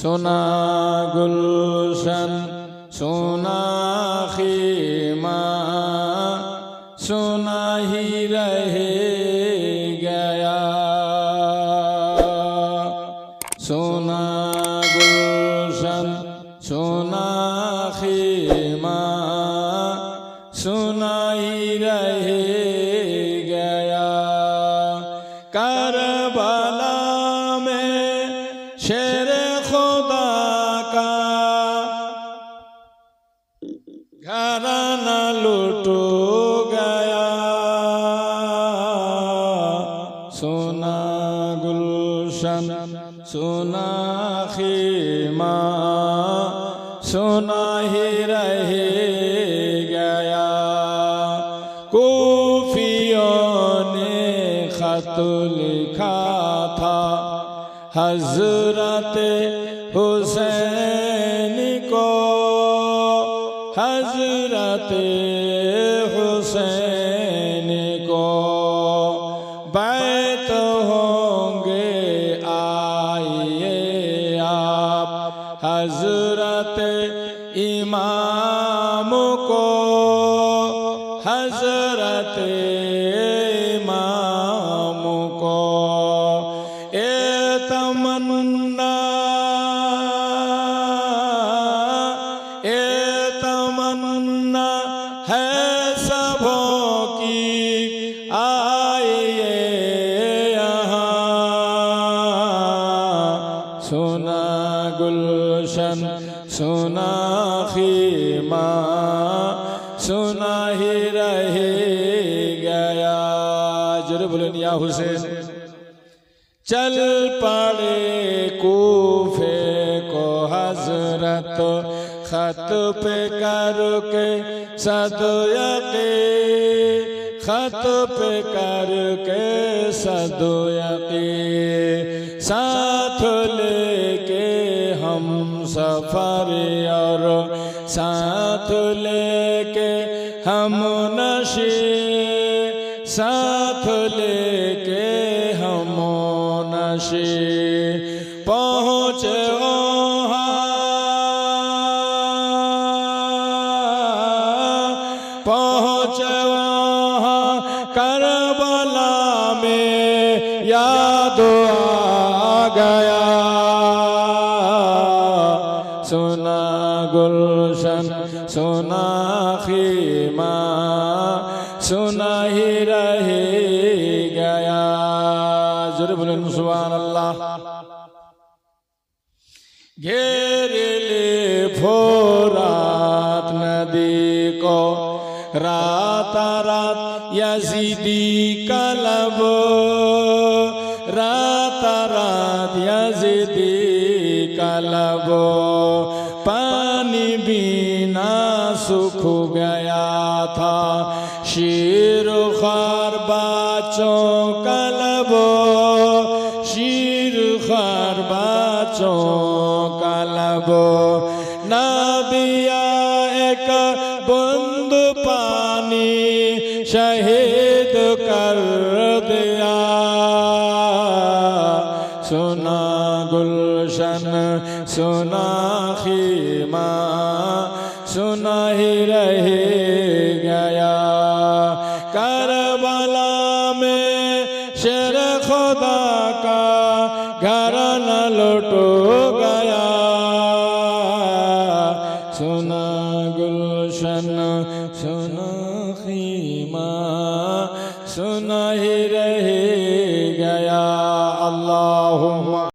সোনা গুলশন, সোনা খিমা, সোনা হি রহে গয়া। সোনা গুলশন, সোনা খিমা, সোনা হি রহে গয়া। কার घराना लुटो गया सोना गुलशन सोना खीमा सोना ही रह गया कोफियों ने खत लिखा था हजरत हुसैन को حضرت حسین کو بیت ہوں گے، آئیے آپ حضرت امام کو۔ حضرت امام کو۔ اے تمنہ है सबों की आइए यहाँ सोना गुलशन सोना खीमा सोना ही रह गया जरूर बोले या हुसैन चल पड़े कूफे को हजरत خط پہ کر کے سدویا کے خط پہ کر کے سدویا کے ساتھ لے کے ہم سفر اور ساتھ لے کے ہم نشے ساتھ لے کے ہم نشے पहुँच करबला में याद आ गया सोना गुलशन सोना खीमा सोना ही रह गया जरूर बोलें सुबहान अल्लाह घेर ले फोरात नदी को রাতারাত ইয়াজিদি কালাব, রাতারাত ইয়াজিদি কালাব। পানি বিনা সুখ গয়া থা শির খার বাচ কালাব। শির খার বাচ কালাব। না দিয়া এক বন্ধ पानी शहीद कर दिया सोना गुलशन सोना खीमा सोना ही रह गया करबला में शेर खुदा का घर न लुटो गया खीमा सोना ही रह गया अल्लाह